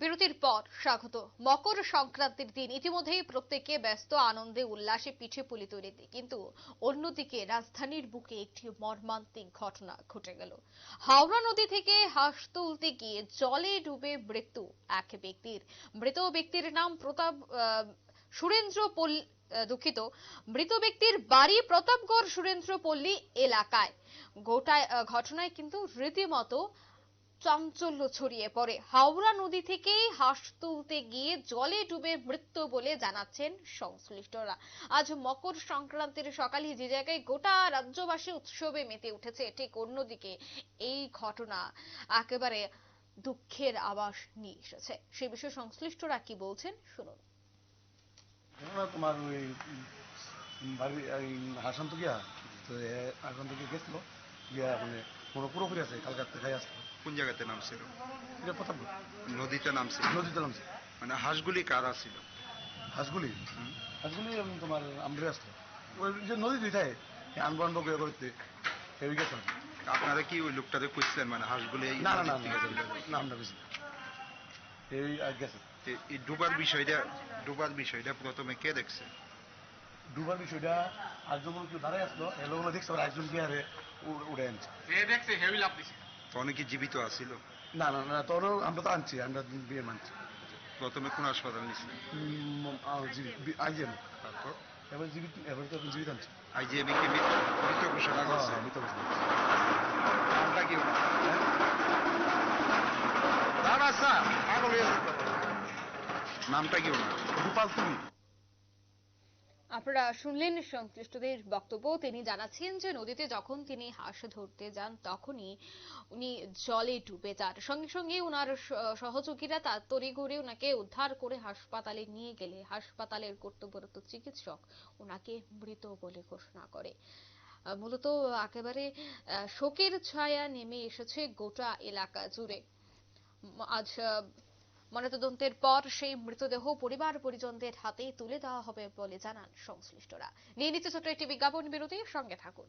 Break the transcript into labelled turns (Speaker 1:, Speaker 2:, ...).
Speaker 1: বিরতির পর স্বাগত। মকর সংক্রান্তির দিন, ইতিমধ্যেই প্রত্যেকে ব্যস্ত, আনন্দে, উল্লাসে পিঠে পুলি তৈরিতে কিন্তু অন্যদিকে রাজধানীর বুকে একটি মর্মান্তিক ঘটনা ঘটে গেল। হাওড়া নদী থেকে হাঁস তুলতে গিয়ে জলে ডুবে মৃত্যু এক ব্যক্তির। মৃত ব্যক্তির নাম প্রতাপ সুরেন্দ্র পল্লী দুঃখিত। মৃত ব্যক্তির বাড়ি প্রতাপগড় সুরেন্দ্র পল্লী এলাকায়। গোটায় ঘটনায় কিন্তু রীতিমতো চাঞ্চল্য ছড়িয়ে পড়ে। হাওড়া নদী থেকে হাঁস তুলতে গিয়ে জলে ডুবে মৃত্যু বলে জানাচ্ছেন সংশ্লিষ্টরা। আজ মকর সংক্রান্তির সকালে যে জায়গায় গোটা রাজ্যবাসী উৎসবে মেতে উঠেছে, ঠিক অন্যদিকে এই ঘটনা একেবারে দুঃখের আবাস নিয়ে এসেছে। সে বিষয়ে সংশ্লিষ্টরা কি বলছেন, শুনুন।
Speaker 2: তোমার ওই হাসান তো গিয়া, তো থেকে গেছিল, গিয়া মানে পুরোপুরি আছে কালকার থেকে আসলো
Speaker 3: কোন জায়গাতে নামছিল?
Speaker 2: এটা
Speaker 3: নদীতে নামছিল?
Speaker 2: নদীতে নামছে।
Speaker 3: মানে হাঁসগুলি কারা ছিল
Speaker 2: হাঁসগুলি? হাঁসগুলি তোমার আমরা আসলো ওই যে নদী দুইটাই আনব আনব করে করতে এই গেছে
Speaker 3: আপনারা কি ওই লোকটাতে খুঁজছেন? মানে হাঁসগুলি
Speaker 2: না না না না, আমরা বেশি এই গেছে
Speaker 3: এই ডুবার বিষয়টা ডুবার বিষয়টা প্রথমে কে দেখছে?
Speaker 2: ডুবার বিষয়টা আরেকজন কেউ দাঁড়ায় আসলো এ লোকগুলো দেখছে ওরা একজন গিয়ে আরে উড়ে আনছে।
Speaker 4: দেখছে হেভি লাভ দিছে।
Speaker 3: তখন কি জীবিত আছিল?
Speaker 2: না না না তোর আমরা তো আনছি আমরা বিয়ে মানছি।
Speaker 3: প্রথমে কোন হাসপাতাল নিছিল
Speaker 2: আইজিএম
Speaker 3: তারপর?
Speaker 2: এবার জীবিত এবার তো জীবিত আনছি।
Speaker 3: আইজিএমই কি মৃত মৃত ঘোষণা করছে?
Speaker 2: আমি তো বুঝলাম
Speaker 3: নামটা কি ওনার? দাঁড়া স্যার হয়ে নামটা কি ওনার?
Speaker 2: গোপাল তুমি।
Speaker 1: আপনারা শুনলেন সংশ্লিষ্টদের বক্তব্য। তিনি জানাচ্ছেন যে, নদীতে যখন তিনি হাঁস ধরতে যান, তখনই উনি জলে ডুবে যান। সঙ্গে সঙ্গে ওনার সহযোগীরা তার তড়িঘড়ি ওনাকে উদ্ধার করে হাসপাতালে নিয়ে গেলে। হাসপাতালের কর্তব্যরত চিকিৎসক ওনাকে মৃত বলে ঘোষণা করে। মূলত একেবারে শোকের ছায়া নেমে এসেছে গোটা এলাকা জুড়ে। আজ ময়নাতদন্তের পর সেই মৃতদেহ পরিবার পরিজনদের হাতে তুলে দেওয়া হবে বলে জানান সংশ্লিষ্টরা। নিয়ে নিচ্ছে ছোট্ট একটি বিজ্ঞাপন বিরতি, সঙ্গে থাকুন।